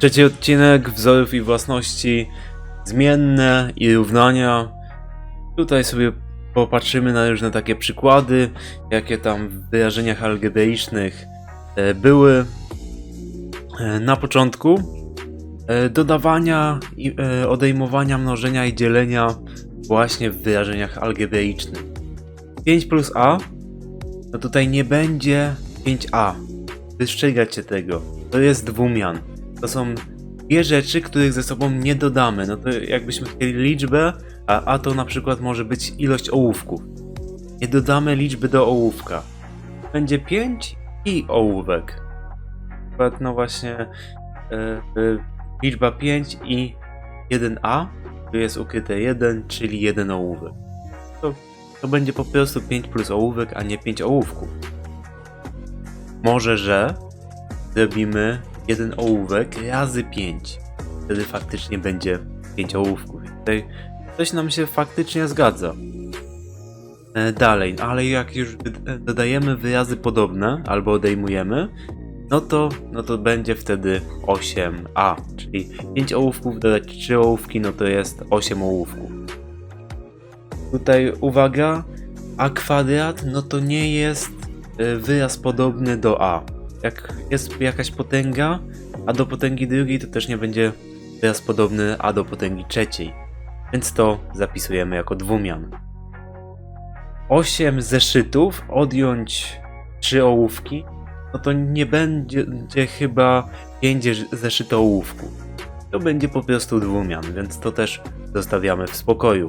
Trzeci odcinek wzorów i własności zmienne i równania. Tutaj sobie popatrzymy na różne takie przykłady, jakie tam w wyrażeniach algebraicznych e, były. E, Na początku e, dodawania, odejmowania, mnożenia i dzielenia właśnie w wyrażeniach algebraicznych. 5 plus a, no tutaj nie będzie 5a. Wystrzegać tego. To jest dwumian. To są dwie rzeczy, których ze sobą nie dodamy. No to jakbyśmy chcieli liczbę, a a to na przykład może być ilość ołówków. Nie dodamy liczby do ołówka. Będzie 5 i ołówek. Przykład, no właśnie e, e, liczba 5 i 1a, tu jest ukryte 1, czyli 1 ołówek. To, to będzie po prostu 5 plus ołówek, a nie 5 ołówków. Może, że zrobimy jeden ołówek razy 5. Wtedy faktycznie będzie 5 ołówków. Tutaj coś nam się faktycznie zgadza. E, Dalej, ale jak już e, dodajemy wyrazy podobne albo odejmujemy, no to, no to będzie wtedy 8a, czyli 5 ołówków dodać 3 ołówki, no to jest 8 ołówków. Tutaj uwaga, a kwadrat, no to nie jest e, wyraz podobny do a. Jak jest jakaś potęga, a do potęgi drugiej to też nie będzie wyraz podobny a do potęgi trzeciej. Więc to zapisujemy jako dwumian. 8 zeszytów, odjąć 3 ołówki, no to nie będzie chyba 5 zeszyto ołówków. To będzie po prostu dwumian, więc to też zostawiamy w spokoju.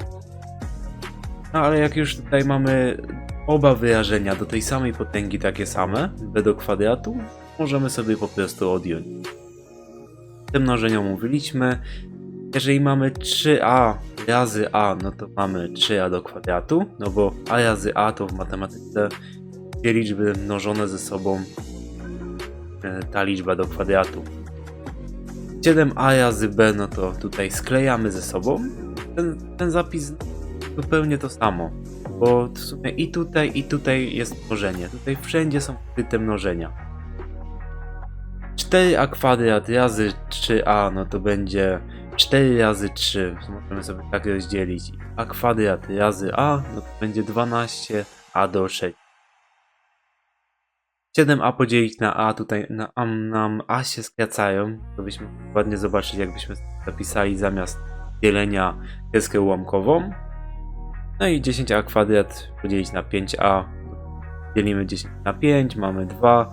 No ale jak już tutaj mamy oba wyrażenia do tej samej potęgi takie same, b do kwadratu, możemy sobie po prostu odjąć. Te mnożenia mówiliśmy. Jeżeli mamy 3a razy a, no to mamy 3a do kwadratu, no bo a razy a to w matematyce dwie liczby mnożone ze sobą e, ta liczba do kwadratu. 7a razy b, no to tutaj sklejamy ze sobą. Ten, ten zapis zupełnie to samo, bo w sumie i tutaj, i tutaj jest mnożenie. Tutaj wszędzie są ukryte mnożenia. 4a kwadrat razy 3a, no to będzie 4 razy 3. Możemy sobie tak rozdzielić. a kwadrat razy a, no to będzie 12a do 6. 7a podzielić na a, tutaj na a, nam a się skracają. To byśmy ładnie zobaczyć, jakbyśmy zapisali zamiast dzielenia kreskę ułamkową. No i 10a kwadrat podzielić na 5a. Dzielimy 10 na 5, mamy 2.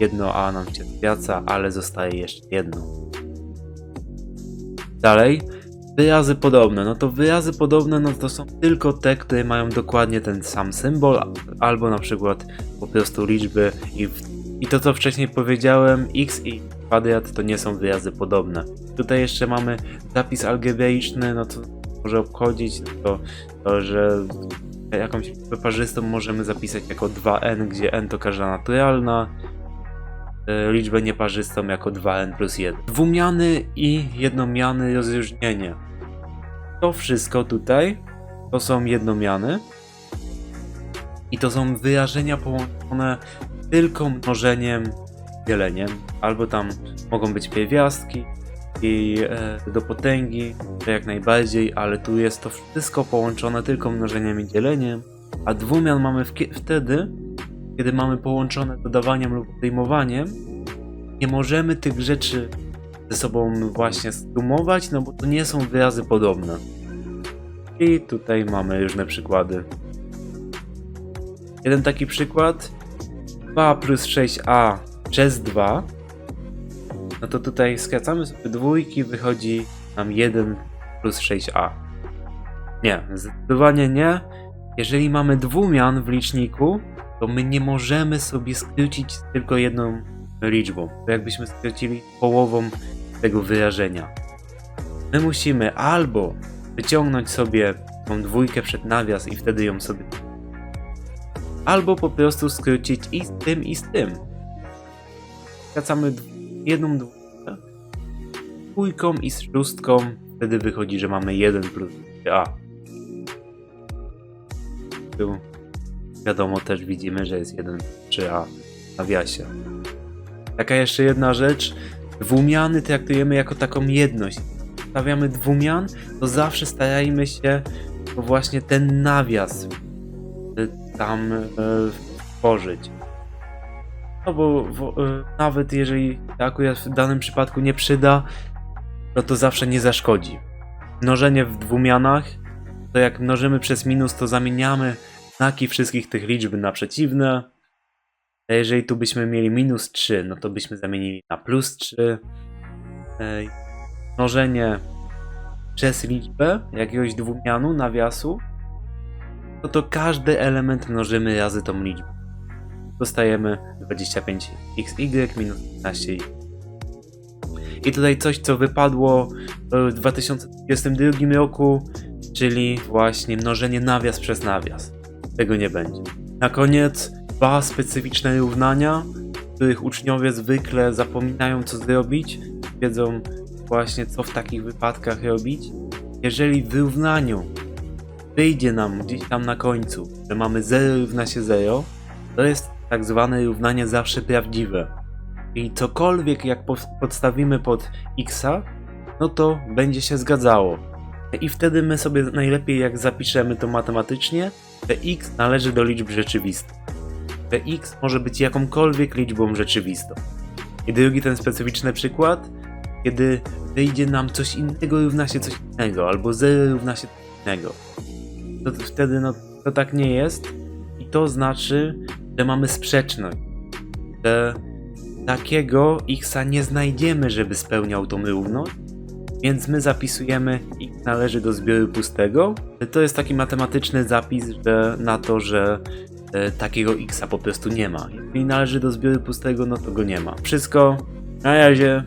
Jedno a nam się skraca, ale zostaje jeszcze jedno. Dalej, wyrazy podobne. No to wyrazy podobne no to są tylko te, które mają dokładnie ten sam symbol, albo na przykład po prostu liczby i, i to co wcześniej powiedziałem, x i kwadrat to nie są wyrazy podobne. Tutaj jeszcze mamy zapis algebraiczny, no to może obchodzić to, to że jakąś parzystą możemy zapisać jako 2n, gdzie n to każda naturalna, e, liczbę nieparzystą jako 2n plus 1. Dwumiany i jednomiany rozróżnienie. To wszystko tutaj to są jednomiany i to są wyrażenia połączone tylko mnożeniem, dzieleniem, albo tam mogą być pierwiastki i e, do potęgi, to jak najbardziej, ale tu jest to wszystko połączone tylko mnożeniem i dzieleniem, a dwumian mamy wtedy, kiedy mamy połączone dodawaniem lub odejmowaniem, nie możemy tych rzeczy ze sobą właśnie sumować, no bo to nie są wyrazy podobne. I tutaj mamy różne przykłady. Jeden taki przykład 2 plus 6a przez 2 no to tutaj skracamy sobie dwójki, wychodzi nam 1 plus 6a. Nie, zdecydowanie nie. Jeżeli mamy dwumian w liczniku, to my nie możemy sobie skrócić tylko jedną liczbą. To jakbyśmy skrócili połową tego wyrażenia. My musimy albo wyciągnąć sobie tą dwójkę przed nawias i wtedy ją sobie albo po prostu skrócić i z tym i z tym. Skracamy dw- jedną dwójkę dwójką i z szóstką, wtedy wychodzi, że mamy 1 plus a. Tu wiadomo też widzimy, że jest 1 3a w nawiasie. Taka jeszcze jedna rzecz. Dwumiany traktujemy jako taką jedność. Stawiamy dwumian, to zawsze starajmy się właśnie ten nawias tam y, tworzyć. No bo w, y, nawet jeżeli akurat w danym przypadku nie przyda, no to zawsze nie zaszkodzi. Mnożenie w dwumianach, to jak mnożymy przez minus, to zamieniamy znaki wszystkich tych liczb na przeciwne. A jeżeli tu byśmy mieli minus 3, no to byśmy zamienili na plus 3. Ej, Mnożenie przez liczbę jakiegoś dwumianu, nawiasu, no to każdy element mnożymy razy tą liczbę. Dostajemy 25xy minus 15 i tutaj coś, co wypadło w 2022 roku, czyli właśnie mnożenie nawias przez nawias. Tego nie będzie. Na koniec dwa specyficzne równania, których uczniowie zwykle zapominają co zrobić, wiedzą właśnie co w takich wypadkach robić. Jeżeli w równaniu wyjdzie nam gdzieś tam na końcu, że mamy 0 równa się 0, to jest tak zwane równanie zawsze prawdziwe. I cokolwiek jak po- podstawimy pod x, no to będzie się zgadzało. I wtedy my sobie najlepiej jak zapiszemy to matematycznie, że x należy do liczb rzeczywistych. Że x może być jakąkolwiek liczbą rzeczywistą. I drugi ten specyficzny przykład, kiedy wyjdzie nam coś innego równa się coś innego, albo 0 równa się coś innego. To to wtedy no to tak nie jest i to znaczy, że mamy sprzeczność. Że takiego xa nie znajdziemy, żeby spełniał tą równość, więc my zapisujemy x należy do zbioru pustego. To jest taki matematyczny zapis że na to, że e, takiego xa po prostu nie ma. Jeżeli należy do zbioru pustego, no to go nie ma. Wszystko. Na razie.